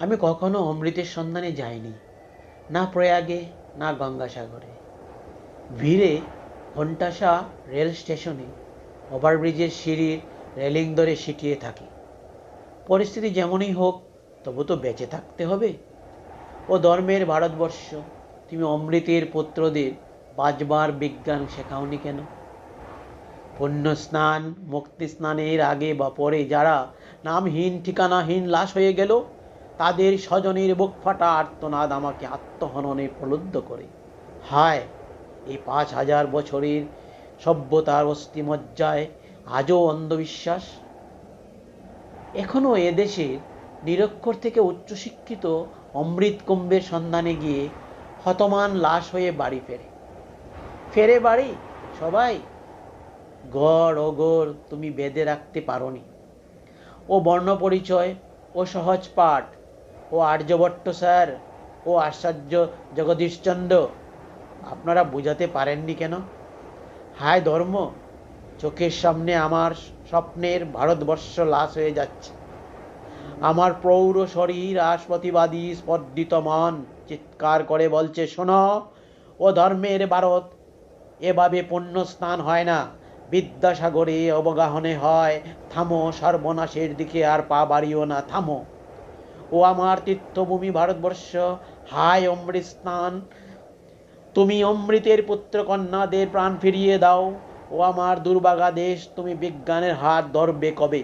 আমি কখনো অমৃতের সন্ধানে যাইনি, না প্রয়াগে, না গঙ্গাসাগরে। ভিড়ে ঘণ্টাসা রেল স্টেশনে, ওভারব্রিজের সিঁড়ির রেলিং ধরে সিটিয়ে থাকি। পরিস্থিতি যেমনই হোক, তবু তো বেঁচে থাকতে হবে। ও ধর্মের ভারতবর্ষ, তুমি অমৃতের পুত্রদের বাজবার বিজ্ঞান শেখাওনি কেন? পুণ্য স্নান, মুক্তি স্নানের আগে বা পরে যারা নামহীন, ঠিকানাহীন, লাশ হয়ে গেল তাদের স্বজনের বুক ফাটা আর্তনাদ আমাকে আত্মহননে প্রলুব্ধ করে। হায়, এই পাঁচ হাজার বছরের সভ্যতার অস্থিমজ্জায় আজও অন্ধবিশ্বাস? এখনও এদেশের নিরক্ষর থেকে উচ্চশিক্ষিত অমৃত কুম্ভের সন্ধানে গিয়ে হতমান লাশ হয়ে বাড়ি ফেরে। ফেরে বাড়ি? সবাই? গড় অগর তুমি বেঁধে রাখতে পারোনি। ও বর্ণ পরিচয় ও সহজ পাঠ ও আর্যভট্ট স্যার, ও আশ্চর্য জগদীশচন্দ্র আপনারা বুঝাতে পারেননি কেন? হায় ধর্ম, চোখের সামনে আমার স্বপ্নের ভারতবর্ষ লাশ হয়ে যাচ্ছে। আমার প্রৌঢ় শরীর আস প্রতিবাদী স্পর্ধিত মন চিৎকার করে বলছে, শোনো, ও ধর্মের ভারত, এভাবে পুণ্য স্নান হয় না। বিদ্যাসাগরে অবগাহনে হয়। থামো, সর্বনাশের দিকে আর পা বাড়িও না, থামো। ও আমার তীর্থভূমি ভারতবর্ষ। হায় অমৃত স্নান তুমি অমৃতের পুত্র কন্যাদের প্রাণ ফিরিয়ে দাও। ও আমার দুর্বাগা দেশ, তুমি বিজ্ঞানের হাত ধরবে কবে?